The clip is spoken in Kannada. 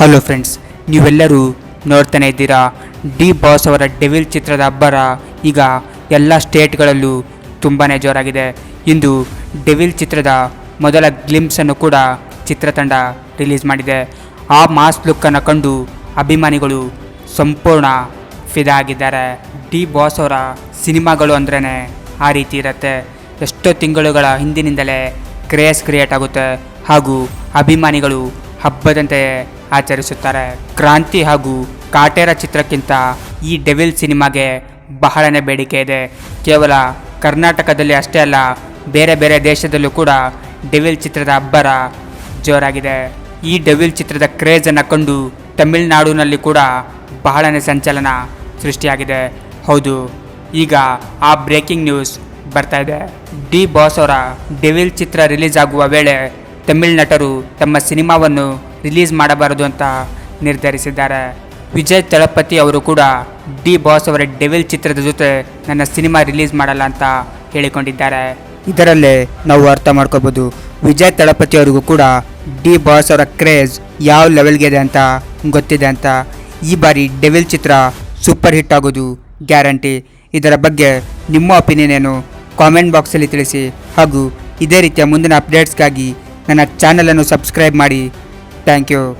ಹಲೋ ಫ್ರೆಂಡ್ಸ್, ನೀವೆಲ್ಲರೂ ನೋಡ್ತಾನೆ ಇದ್ದೀರಾ? ಡಿ ಬಾಸ್ ಅವರ ಡೆವಿಲ್ ಚಿತ್ರದ ಅಬ್ಬರ ಈಗ ಎಲ್ಲ ಸ್ಟೇಟ್ಗಳಲ್ಲೂ ತುಂಬಾ ಜೋರಾಗಿದೆ. ಇಂದು ಡೆವಿಲ್ ಚಿತ್ರದ ಮೊದಲ ಗ್ಲಿಮ್ಸನ್ನು ಕೂಡ ಚಿತ್ರತಂಡ ರಿಲೀಸ್ ಮಾಡಿದೆ. ಆ ಮಾಸ್ ಲುಕ್ಕನ್ನು ಕಂಡು ಅಭಿಮಾನಿಗಳು ಸಂಪೂರ್ಣ ಫಿದಾ ಆಗಿದ್ದಾರೆ. ಡಿ ಬಾಸ್ ಅವರ ಸಿನಿಮಾಗಳು ಅಂದ್ರೇ ಆ ರೀತಿ ಇರುತ್ತೆ. ಎಷ್ಟೋ ತಿಂಗಳುಗಳ ಹಿಂದಿನಿಂದಲೇ ಕ್ರೇಸ್ ಕ್ರಿಯೇಟ್ ಆಗುತ್ತೆ. ಹಾಗೂ ಅಭಿಮಾನಿಗಳು ಹಬ್ಬದಂತೆ ಆಚರಿಸುತ್ತಾರೆ. ಕ್ರಾಂತಿ ಹಾಗೂ ಕಾಟೇರ ಚಿತ್ರಕ್ಕಿಂತ ಈ ಡೆವಿಲ್ ಸಿನಿಮಾಗೆ ಬಹಳನೇ ಬೇಡಿಕೆ ಇದೆ. ಕೇವಲ ಕರ್ನಾಟಕದಲ್ಲಿ ಅಷ್ಟೇ ಅಲ್ಲ, ಬೇರೆ ಬೇರೆ ದೇಶದಲ್ಲೂ ಕೂಡ ಡೆವಿಲ್ ಚಿತ್ರದ ಅಬ್ಬರ ಜೋರಾಗಿದೆ. ಈ ಡೆವಿಲ್ ಚಿತ್ರದ ಕ್ರೇಜನ್ನು ಕಂಡು ತಮಿಳುನಾಡಿನಲ್ಲಿ ಕೂಡ ಬಹಳನೇ ಸಂಚಲನ ಸೃಷ್ಟಿಯಾಗಿದೆ. ಹೌದು, ಈಗ ಆ ಬ್ರೇಕಿಂಗ್ ನ್ಯೂಸ್ ಬರ್ತಾ ಇದೆ. ಡಿ ಬಾಸ್ ಅವರ ಡೆವಿಲ್ ಚಿತ್ರ ರಿಲೀಸ್ ಆಗುವ ವೇಳೆ ತಮಿಳ್ ನಟರು ತಮ್ಮ ಸಿನಿಮಾವನ್ನು ರಿಲೀಸ್ ಮಾಡಬಾರದು ಅಂತ ನಿರ್ಧರಿಸಿದ್ದಾರೆ. ವಿಜಯ್ ತಳಪತಿ ಅವರು ಕೂಡ ಡಿ ಬಾಸ್ ಅವರ ಡೆವಿಲ್ ಚಿತ್ರದ ಜೊತೆ ನನ್ನ ಸಿನಿಮಾ ರಿಲೀಸ್ ಮಾಡಲ್ಲ ಅಂತ ಹೇಳಿಕೊಂಡಿದ್ದಾರೆ. ಇದರಲ್ಲೇ ನಾವು ಅರ್ಥ ಮಾಡ್ಕೋಬೋದು ವಿಜಯ್ ತಳಪತಿ ಅವರಿಗೂ ಕೂಡ ಡಿ ಬಾಸ್ ಅವರ ಕ್ರೇಜ್ ಯಾವ ಲೆವೆಲ್ಗೆ ಇದೆ ಅಂತ ಗೊತ್ತಿದೆ ಅಂತ ಈ ಬಾರಿ ಡೆವಿಲ್ ಚಿತ್ರ ಸೂಪರ್ ಹಿಟ್ ಆಗೋದು ಗ್ಯಾರಂಟಿ. ಇದರ ಬಗ್ಗೆ ನಿಮ್ಮ ಒಪಿನಿಯನ್ ಏನು? ಕಾಮೆಂಟ್ ಬಾಕ್ಸಲ್ಲಿ ತಿಳಿಸಿ. ಹಾಗೂ ಇದೇ ರೀತಿಯ ಮುಂದಿನ ಅಪ್ಡೇಟ್ಸ್ಗಾಗಿ ನನ್ನ ಚಾನಲನ್ನು ಸಬ್ಸ್ಕ್ರೈಬ್ ಮಾಡಿ. Thank you.